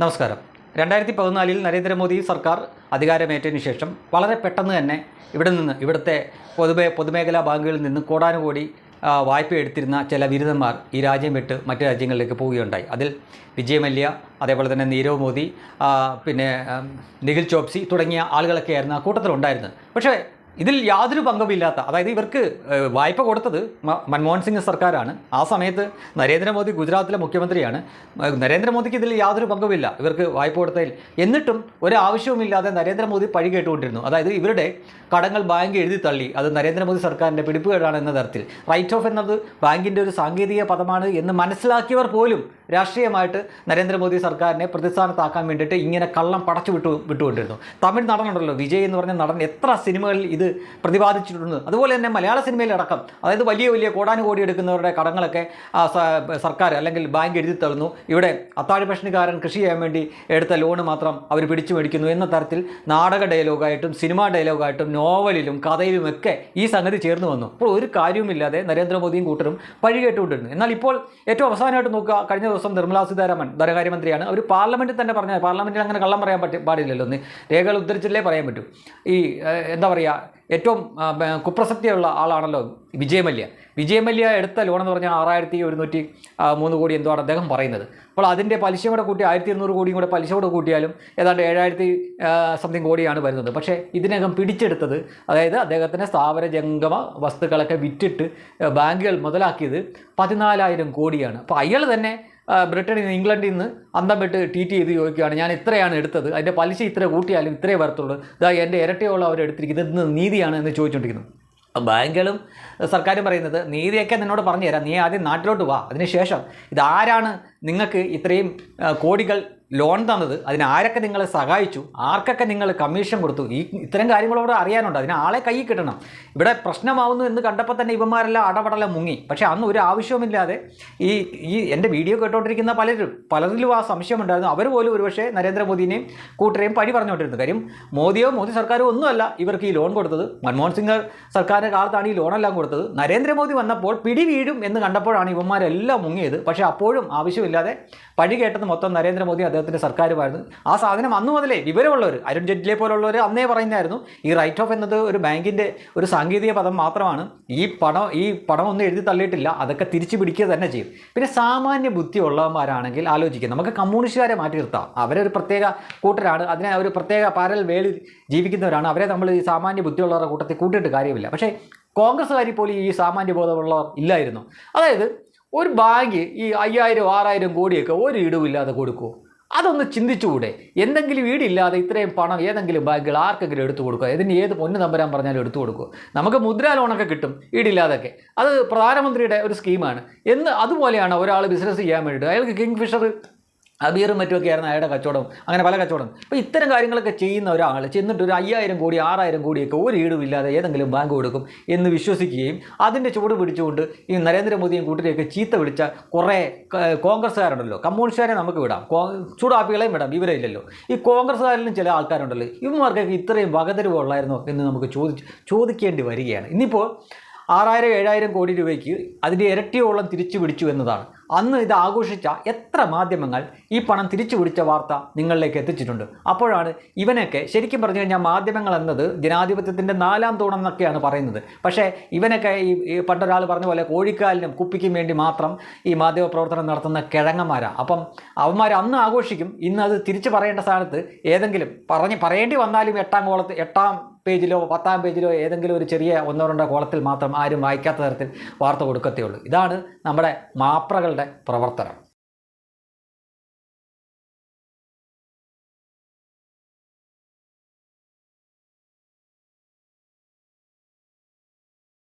നമസ്കാരം. രണ്ടായിരത്തി പതിനാലിൽ നരേന്ദ്രമോദി സർക്കാർ അധികാരമേറ്റതിന് ശേഷം വളരെ പെട്ടെന്ന് തന്നെ ഇവിടെ നിന്ന് ഇവിടുത്തെ പൊതുമേ പൊതുമേഖലാ ബാങ്കുകളിൽ നിന്ന് കോടാനുകോടി വായ്പ എടുത്തിരുന്ന ചില ബിരുദന്മാർ ഈ രാജ്യം വിട്ട് മറ്റു രാജ്യങ്ങളിലേക്ക് പോവുകയുണ്ടായി. അതിൽ വിജയ് മല്യ അതേപോലെ തന്നെ നീരവ് മോദി പിന്നെ നിഖിൽ ചോപ്സി തുടങ്ങിയ ആളുകളൊക്കെയായിരുന്നു ആ കൂട്ടത്തിലുണ്ടായിരുന്നത്. പക്ഷേ ഇതിൽ യാതൊരു പങ്കുമില്ലാത്ത അതായത് ഇവർക്ക് വായ്പ കൊടുത്തത് മൻമോഹൻ സിംഗ് സർക്കാരാണ്. ആ സമയത്ത് നരേന്ദ്രമോദി ഗുജറാത്തിലെ മുഖ്യമന്ത്രിയാണ്. നരേന്ദ്രമോദിക്ക് ഇതിൽ യാതൊരു പങ്കുമില്ല. ഇവർക്ക് വായ്പ കൊടുത്തതിൽ. എന്നിട്ടും ഒരു ആവശ്യവുമില്ലാതെ നരേന്ദ്രമോദി പഴി കേട്ടുകൊണ്ടിരുന്നു. അതായത് ഇവരുടെ കടങ്ങൾ ബാങ്ക് എഴുതി തള്ളി. അത് നരേന്ദ്രമോദി സർക്കാരിന്റെ പിടിപ്പുകേടാണ് എന്ന തരത്തിൽ. റൈറ്റ് ഓഫ് എന്നത് ബാങ്കിന്റെ ഒരു സാങ്കേതിക പദമാണ് എന്ന് മനസ്സിലാക്കിയവർ പോലും രാഷ്ട്രീയമായിട്ട് നരേന്ദ്രമോദി സർക്കാരിനെ പ്രതിസ്ഥാനത്താക്കാൻ വേണ്ടിയിട്ട് ഇങ്ങനെ കള്ളം പടച്ചു വിട്ടു വിട്ടുകൊണ്ടിരുന്നു. തമിഴ് നടനുണ്ടല്ലോ വിജയ് എന്ന് പറഞ്ഞ നടൻ. എത്ര സിനിമകളിൽ ഇത് പ്രതിപാദിച്ചിട്ടുണ്ട്. അതുപോലെ തന്നെ മലയാള സിനിമയിലടക്കം അതായത് വലിയ വലിയ കോടാനുകോടി എടുക്കുന്നവരുടെ കടങ്ങളൊക്കെ സർക്കാർ അല്ലെങ്കിൽ ബാങ്ക് എഴുതി തള്ളുന്നു. ഇവിടെ അത്താഴ ഭക്ഷണിക്കാരൻ കൃഷി ചെയ്യാൻ വേണ്ടി എടുത്ത ലോണ് മാത്രം അവർ പിടിച്ചു മേടിക്കുന്നു എന്ന തരത്തിൽ നാടക ഡയലോഗായിട്ടും സിനിമാ ഡയലോഗായിട്ടും നോവലിലും കഥയിലും ഒക്കെ ഈ സംഗതി ചേർന്ന് വന്നു. അപ്പോൾ ഒരു കാര്യവുമില്ലാതെ നരേന്ദ്രമോദിയും കൂട്ടരും പഴി കേട്ടുകൊണ്ടിരുന്നു എന്നാൽ ഇപ്പോൾ ഏറ്റവും അവസാനമായിട്ട് നോക്കുക കഴിഞ്ഞ ദിവസം നിർമ്മലാ സീതാരാമൻ ധനകാര്യമന്ത്രിയാണ്. അവർ പാർലമെന്റിൽ തന്നെ പറഞ്ഞത് പാർലമെന്റിൽ അങ്ങനെ കള്ളം പറയാൻ പറ്റി പാടില്ലല്ലോ ഒന്ന് രേഖകൾ ഉദ്ധരിച്ചില്ലേ പറയാൻ പറ്റൂ. ഈ എന്താ പറയുക ഏറ്റവും കുപ്രസക്തിയുള്ള ആളാണല്ലോ വിജയമല്യ. മല്യ വിജയ് മല്യ എടുത്ത ലോൺ എന്ന് പറഞ്ഞാൽ ആറായിരത്തി ഒരുന്നൂറ്റി മൂന്ന് കോടി എന്തോ ആണ് അദ്ദേഹം പറയുന്നത്. അപ്പോൾ അതിന്റെ പലിശ കൂടെ കൂട്ടി ആയിരത്തി ഇരുന്നൂറ് കോടിയും കൂടെ പലിശ കൂടെ കൂട്ടിയാലും ഏതാണ്ട് ഏഴായിരത്തി സംതിങ് കോടിയാണ് വരുന്നത്. പക്ഷേ ഇതിനകം പിടിച്ചെടുത്തത് അതായത് അദ്ദേഹത്തിന്റെ സ്ഥാപന ജംഗമ വസ്തുക്കളൊക്കെ വിറ്റിട്ട് ബാങ്കുകൾ മുതലാക്കിയത് പതിനാലായിരം കോടിയാണ്. അപ്പോൾ അയാൾ തന്നെ ബ്രിട്ടനിൽ നിന്ന് ഇംഗ്ലണ്ടിൽ നിന്ന് അന്തം വിട്ട് ട്വീറ്റ് ചെയ്ത് ചോദിക്കുകയാണ്. ഞാൻ ഇത്രയാണ് എടുത്തത്. അതിന്റെ പലിശ ഇത്ര കൂട്ടിയാലും ഇത്രേ വരത്തുള്ളൂ. ഇതാ എന്റെ ഇരട്ടിയോളം അവർ എടുത്തിരിക്കുന്നത്. ഇത് നീതിയാണ് എന്ന് ചോദിച്ചുകൊണ്ടിരിക്കുന്നു ബാങ്കുകളും സർക്കാരും പറയുന്നത് നീതിയൊക്കെ നിന്നോട് പറഞ്ഞു തരാം നീ ആദ്യം നാട്ടിലോട്ട് വാ. അതിനുശേഷം ഇതാരാണ് നിങ്ങൾക്ക് ഇത്രയും കോടികൾ ലോൺ തന്നത് അതിന് ആരൊക്കെ നിങ്ങളെ സഹായിച്ചു ആർക്കൊക്കെ നിങ്ങൾ കമ്മീഷൻ കൊടുത്തു ഈ ഇത്തരം കാര്യങ്ങളോട് അറിയാനുണ്ട്. അതിന് ആളെ കൈ കിട്ടണം. ഇവിടെ പ്രശ്നമാവുന്നു എന്ന് കണ്ടപ്പോൾ തന്നെ ഇവന്മാരെല്ലാം അടപടലം മുങ്ങി. പക്ഷേ അന്ന് ഒരു ആവശ്യവുമില്ലാതെ ഈ ഈ എന്റെ വീഡിയോ കേട്ടോണ്ടിരിക്കുന്ന പലരും പലരിലും ആ സംശയമുണ്ടായിരുന്നു അവർ പോലും ഒരുപക്ഷെ നരേന്ദ്രമോദിനെയും കൂട്ടരെയും പഴി പറഞ്ഞുകൊണ്ടിരുന്നു. കാര്യം മോദിയോ മോദി സർക്കാരോ ഒന്നുമല്ല ഇവർക്ക് ഈ ലോൺ കൊടുത്തത്. മൻമോഹൻ സിംഗ് സർക്കാരിന്റെ കാലത്താണ് ഈ ലോണെല്ലാം കൊടുത്തത്. നരേന്ദ്രമോദി വന്നപ്പോൾ പിടി വീഴും എന്ന് കണ്ടപ്പോഴാണ് ഇവന്മാരെല്ലാം മുങ്ങിയത്. പക്ഷേ അപ്പോഴും ആവശ്യമില്ലാതെ പഴി കേട്ടത് മൊത്തം നരേന്ദ്രമോദി അദ്ദേഹത്തിന്റെ സർക്കാരുമായിരുന്നു. ആ സാധനം അന്ന് മുതലേ വിവരമുള്ളവർ അരുൺ ജെയ്റ്റ്ലിയെ പോലുള്ളവർ അന്നേ പറയുന്നതായിരുന്നു ഈ റൈറ്റ് ഓഫ് എന്നത് ഒരു ബാങ്കിന്റെ ഒരു സാങ്കേതിക പദം മാത്രമാണ്. ഈ പണം ഈ പണം ഒന്നും എഴുതി തള്ളിയിട്ടില്ല അതൊക്കെ തിരിച്ചു പിടിക്കുക തന്നെ ചെയ്യും. പിന്നെ സാമാന്യ ബുദ്ധി ഉള്ളവന്മാരാണെങ്കിൽ ആലോചിക്കുക നമുക്ക് കമ്മ്യൂണിസ്റ്റുകാരെ മാറ്റി നിർത്താം. അവരൊരു പ്രത്യേക കൂട്ടരാണ് അതിനെ ഒരു പ്രത്യേക പാരൽ വേളിൽ ജീവിക്കുന്നവരാണ്. അവരെ നമ്മൾ ഈ സാമാന്യ ബുദ്ധിയുള്ളവരുടെ കൂട്ടത്തിൽ കൂട്ടിയിട്ട് കാര്യമില്ല. പക്ഷേ കോൺഗ്രസ്സുകാരി പോലും ഈ സാമാന്യ ബോധമുള്ളവർ ഇല്ലായിരുന്നു. അതായത് ഒരു ബാങ്ക് ഈ അയ്യായിരം ആറായിരം കോടിയൊക്കെ ഒരു ഇടവില്ലാതെ കൊടുക്കുമോ അതൊന്ന് ചിന്തിച്ചുകൂടെ. എന്തെങ്കിലും വീടില്ലാതെ ഇത്രയും പണം ഏതെങ്കിലും ബാങ്കുകൾ ആർക്കെങ്കിലും എടുത്തു കൊടുക്കുക. ഇതിന് ഏത് പൊന്ന് നമ്പരാൻ പറഞ്ഞാലും എടുത്തു കൊടുക്കുക. നമുക്ക് മുദ്രാ ലോണൊക്കെ കിട്ടും ഈടില്ലാതൊക്കെ. അത് പ്രധാനമന്ത്രിയുടെ ഒരു സ്കീമാണ്. എന്ന് അതുപോലെയാണ് ഒരാൾ ബിസിനസ് ചെയ്യാൻ വേണ്ടിയിട്ട്. അയാൾക്ക് കിങ് ഫിഷർ അബീറും മറ്റുമൊക്കെ ആയിരുന്നു അയാളുടെ കച്ചവടം. അങ്ങനെ പല കച്ചവടം. അപ്പോൾ ഇത്തരം കാര്യങ്ങളൊക്കെ ചെയ്യുന്ന ഒരാൾ ചെന്നിട്ട് ഒരു അയ്യായിരം കോടി ആറായിരം കോടിയൊക്കെ ഒരു ഈടും ഇല്ലാതെ ഏതെങ്കിലും ബാങ്ക് കൊടുക്കും എന്ന് വിശ്വസിക്കുകയും അതിന്റെ ചുവട് പിടിച്ചുകൊണ്ട് ഈ നരേന്ദ്രമോദിയും കൂട്ടരെയൊക്കെ ചീത്ത വിളിച്ച കുറേ കോൺഗ്രസ്സുകാരുണ്ടല്ലോ. കമ്മ്യൂണിസ്റ്റുകാരെ നമുക്ക് വിടാം. ചൂടാപ്പികളെയും വിടാം. ഇവരെ ഇല്ലല്ലോ. ഈ കോൺഗ്രസ്സുകാരിലും ചില ആൾക്കാരുണ്ടല്ലോ. ഇവന്മാർക്കൊക്കെ ഇത്രയും വകതിരിവുള്ളായിരുന്നോ എന്ന് നമുക്ക് ചോദിച്ച് ചോദിക്കേണ്ടി വരികയാണ്. ഇന്നിപ്പോൾ ആറായിരം ഏഴായിരം കോടി രൂപയ്ക്ക് അതിന്റെ ഇരട്ടിയോളം തിരിച്ചു പിടിച്ചു എന്നതാണ്. അന്ന് ഇത് ആഘോഷിച്ച എത്ര മാധ്യമങ്ങൾ ഈ പണം തിരിച്ചു പിടിച്ച വാർത്ത നിങ്ങളിലേക്ക് എത്തിച്ചിട്ടുണ്ട്? അപ്പോഴാണ് ഇവനൊക്കെ ശരിക്കും പറഞ്ഞു കഴിഞ്ഞാൽ മാധ്യമങ്ങൾ എന്നത് ജനാധിപത്യത്തിന്റെ നാലാം തൂണെന്നൊക്കെയാണ് പറയുന്നത്. പക്ഷേ ഇവനൊക്കെ ഈ പണ്ടൊരാൾ പറഞ്ഞ പോലെ കോഴിക്കാലിനും കുപ്പിക്കും വേണ്ടി മാത്രം ഈ മാധ്യമ പ്രവർത്തനം നടത്തുന്ന കിഴങ്ങന്മാരാണ് അപ്പം അവന്മാർ അന്ന് ആഘോഷിക്കും ഇന്ന് അത് തിരിച്ചു പറയേണ്ട സ്ഥാനത്ത് ഏതെങ്കിലും പറഞ്ഞ് പറയേണ്ടി വന്നാലും എട്ടാം കോളത്ത് എട്ടാം പേജിലോ പത്താം പേജിലോ ഏതെങ്കിലും ഒരു ചെറിയ ഒന്നോ രണ്ടോ കോളത്തിൽ മാത്രം ആരും വായിക്കാത്ത തരത്തിൽ വാർത്ത കൊടുക്കത്തേ ഉള്ളൂ. ഇതാണ് നമ്മുടെ മാപ്രകളുടെ പ്രവർത്തനം.